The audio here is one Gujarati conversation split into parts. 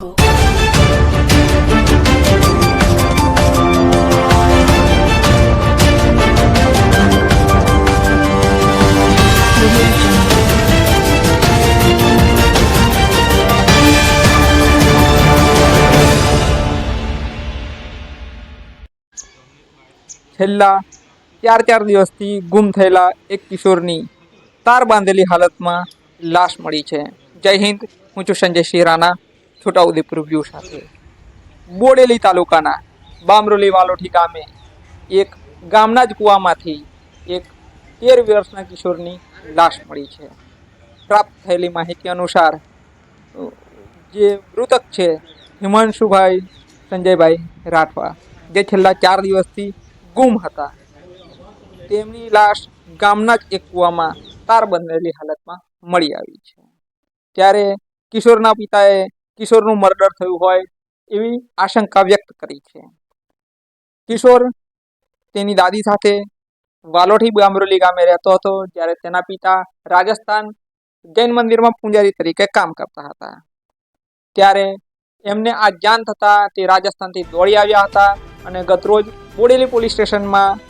છેલ્લા ચાર ચાર દિવસથી ગુમ થયેલા એક કિશોરની તાર બાંધેલી હાલતમાં લાશ મળી છે. જય હિન્દ, હું છું સંજય શિરાના છોટાઉદેપુર વ્યૂ સાથે. બોડેલી તાલુકાના બામરોલી વાલોઠી ગામે એક ગામના જ કૂવામાંથી એક તેર વર્ષના કિશોરની લાશ મળી છે. પ્રાપ્ત થયેલી માહિતી અનુસાર, જે મૃતક છે હિમાંશુભાઈ સંજયભાઈ રાઠવા, જે છેલ્લા ચાર દિવસથી ગુમ હતા. તેમની લાશ ગામના જ એક કૂવામાં તાર બંધેલી હાલતમાં મળી આવી છે. ત્યારે કિશોરના પિતાએ કિશોરનું મર્ડર થયું હોય એવી આશંકા વ્યક્ત કરી છે. કિશોર તેની દાદી સાથે વાલોઠી બામરોલી ગામે રહેતો હતો, જ્યારે તેના પિતા રાજસ્થાન જૈન મંદિરમાં પૂજારી તરીકે કામ કરતા હતા. ત્યારે એમને આ જાણ થતાં તે રાજસ્થાનથી દોડી આવ્યા હતા અને ગતરોજ બોડેલી પોલીસ સ્ટેશનમાં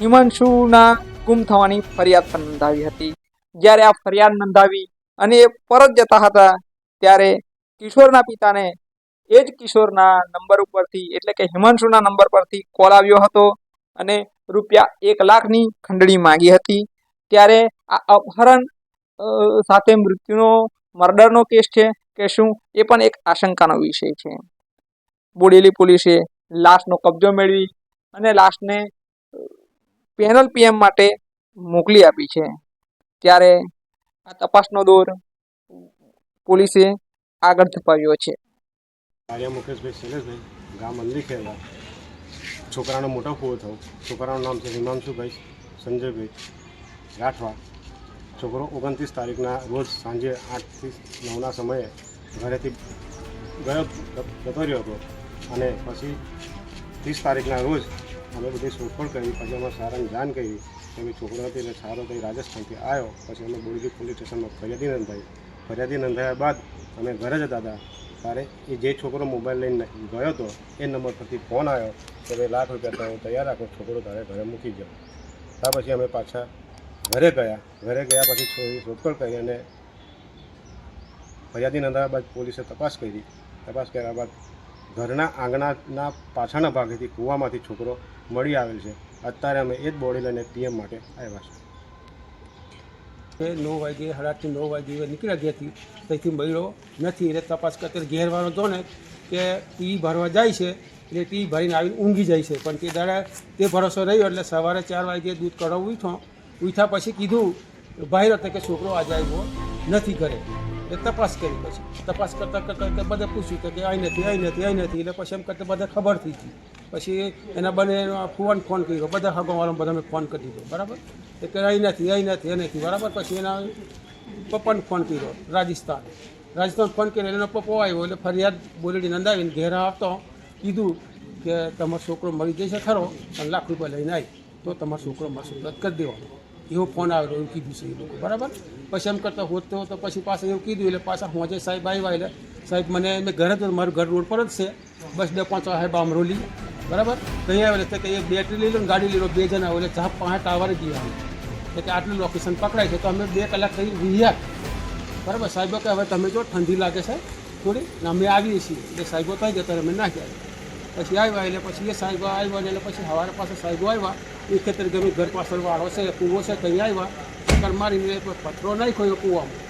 હિમાંશુના ગુમ થવાની ફરિયાદ પણ નોંધાવી હતી. જ્યારે આ ફરિયાદ નોંધાવી અને એ પરત જતા હતા, ત્યારે કિશોરના પિતાને એ જ કિશોરના નંબર ઉપરથી એટલે કે હિમાંશુના નંબર પરથી કોલ આવ્યો હતો અને રૂપિયા એક લાખની ખંડણી માંગી હતી. ત્યારે આ અપહરણ સાથે મૃત્યુનો, મર્ડરનો કેસ છે કે શું એ પણ એક આશંકાનો વિષય છે. બોડેલી પોલીસે લાશનો કબજો મેળવી અને લાશને પેનલ પીએમ માટે મોકલી આપી છે. ત્યારે આ તપાસનો દોર પોલીસે આગળ ધપાવ્યો છે. આર્યા મુકેશભાઈ શૈલેષભાઈ, ગામ અલ્લી ખેરવા છોકરાનો મોટો ફુવો થયો. છોકરાનું નામ છે હિમાંશુભાઈ સંજયભાઈ રાઠવા. છોકરો ઓગણત્રીસ તારીખના રોજ સાંજે આઠથી નવના સમયે ઘરેથી ગયો, જતો હતો. અને પછી ત્રીસ તારીખના રોજ અમે બધી શોધખોળ કરી, પછી અમે સારાને જાણ કરી. કે છોકરો હતી, એટલે સારો થઈ રાજસ્થાનથી આવ્યો. પછી અમે બોરજી પોલીસ સ્ટેશનમાં ફરિયાદી નોંધાવી ફરિયાદી નોંધાયા બાદ અમે ઘરે જતા હતા ત્યારે એ જે છોકરો મોબાઈલ લઈને ગયો હતો, એ નંબર પરથી ફોન આવ્યો કે ભાઈ લાખ રૂપિયા તમે તૈયાર રાખો, છોકરો તારે ઘરે મૂકી જાઓ ત્યાં પછી અમે પાછા ઘરે ગયા. ઘરે ગયા પછી છોકરી શોધખોળ કરી અને ફરિયાદી નોંધાયા બાદ પોલીસે તપાસ કરી. તપાસ કર્યા બાદ ઘરના આંગણાના પાછળના ભાગેથી કૂવામાંથી છોકરો મળી આવેલ છે. અત્યારે અમે એ જ બોડી લઈને પીએમ માટે આવ્યા છે એ નવ વાગે સાડાથી નવ વાગે નીકળ્યા ઘેરથી. ત્યાંથી મળ્યો નથી. એટલે તપાસ કરતા ઘેરવાનો હતો ને કે ટી ભરવા જાય છે, એટલે ટી ભરીને આવીને ઊંઘી જાય છે. પણ તે દાડા તે ભરોસો રહ્યો એટલે સવારે ચાર વાગે દૂધ કઢાવવું ઉઠો ઉઠ્યા પછી કીધું ભાઈ હતો કે છોકરો આજે આવ્યો નથી કરે એટલે તપાસ કરી પછી. તપાસ કરતાં કરતાં બધે પૂછ્યું કે અહીં નથી અહીં નથી અહીં નથી. એટલે પછી એમ કરતાં બધા ખબર થઈ ગઈ. પછી એના બને ફોન ફોન કર્યો. બધા હગવાળા બધા મેં ફોન કરી દીધો. બરાબર? એ કે અહીં નથી અહીં નથી, એ નથી. બરાબર? પછી એના પપ્પાને ફોન કર્યો, રાજસ્થાન. રાજસ્થાન ફોન કર્યો એનો પપ્પો આવ્યો, એટલે ફરિયાદ બોલેડી નંદાવીને ઘેર આવતો, કીધું કે તમારો છોકરો મરી જશે ખરો પણ લાખ રૂપિયા લઈને આવી તો તમારો છોકરો મારશે રદ કરી દેવાનો. એવો ફોન આવ્યો, એવું કીધું છે એ લોકો. બરાબર? પછી એમ કરતાં હોત તો પછી પાછા એવું કીધું, એટલે પાછા હોજે સાહેબ આવ્યા, એટલે સાહેબ મને, મેં ઘરે તો મારું ઘર રોડ પર જ છે. બસ બે પાંચ સાહેબ અમરોલી બરાબર? કहीं આવે એટલે કે એ બેટરી લઈ લો ને ગાડી લઈ લો, બે જણા હોય, એટલે ચા પાંચ ટાવરે ગયા અમે એટલે કે આટલું લોકેશન પકડાય છે, તો અમે બે કલાક થઈ રહ્યા. બરાબર? સાહેબો કે હવે તમે જો, ઠંડી લાગે છે, થોડી. ને અમે આવીએ છીએ. એટલે સાહેબો તો જતા અમે ના ગયા. પછી આવ્યા, એટલે પછી એ સાહેબો આવ્યા ને એટલે પછી સવારે પાસે સાહેબો આવ્યા. એ ખેતર ગમે ઘર પાછળ વાળો છે, કૂવો છે ત્યાં આવ્યા. ચક્કર મારીને પથરો નાખ્યો એ કૂવામાં.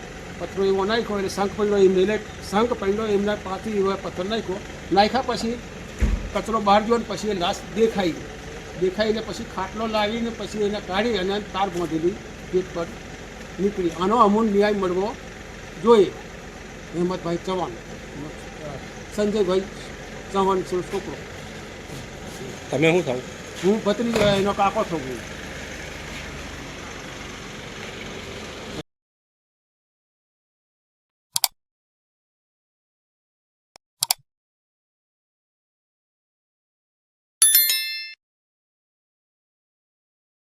પથરો એવો નાખ્યો, એટલે શંખ પડ્યો એ મેલે શંખ પડ્યો એમના પાથી એવો પથ્થર નાખ્યો. નાખ્યા પછી કચરો બહાર જોયો ને પછી એ લાશ દેખાઈ. દેખાઈને પછી ખાટલો લાવીને પછી એને કાઢી અને તાર બાંધેલી ગેટ પર નીકળી. આનો અમૂલ ન્યાય મળવો જોઈએ. હેમતભાઈ ચૌહાણ. સંજયભાઈ ચૌહાણ છોકરો. તમે શું થાવ? હું ભત્રી એનો કાકો છું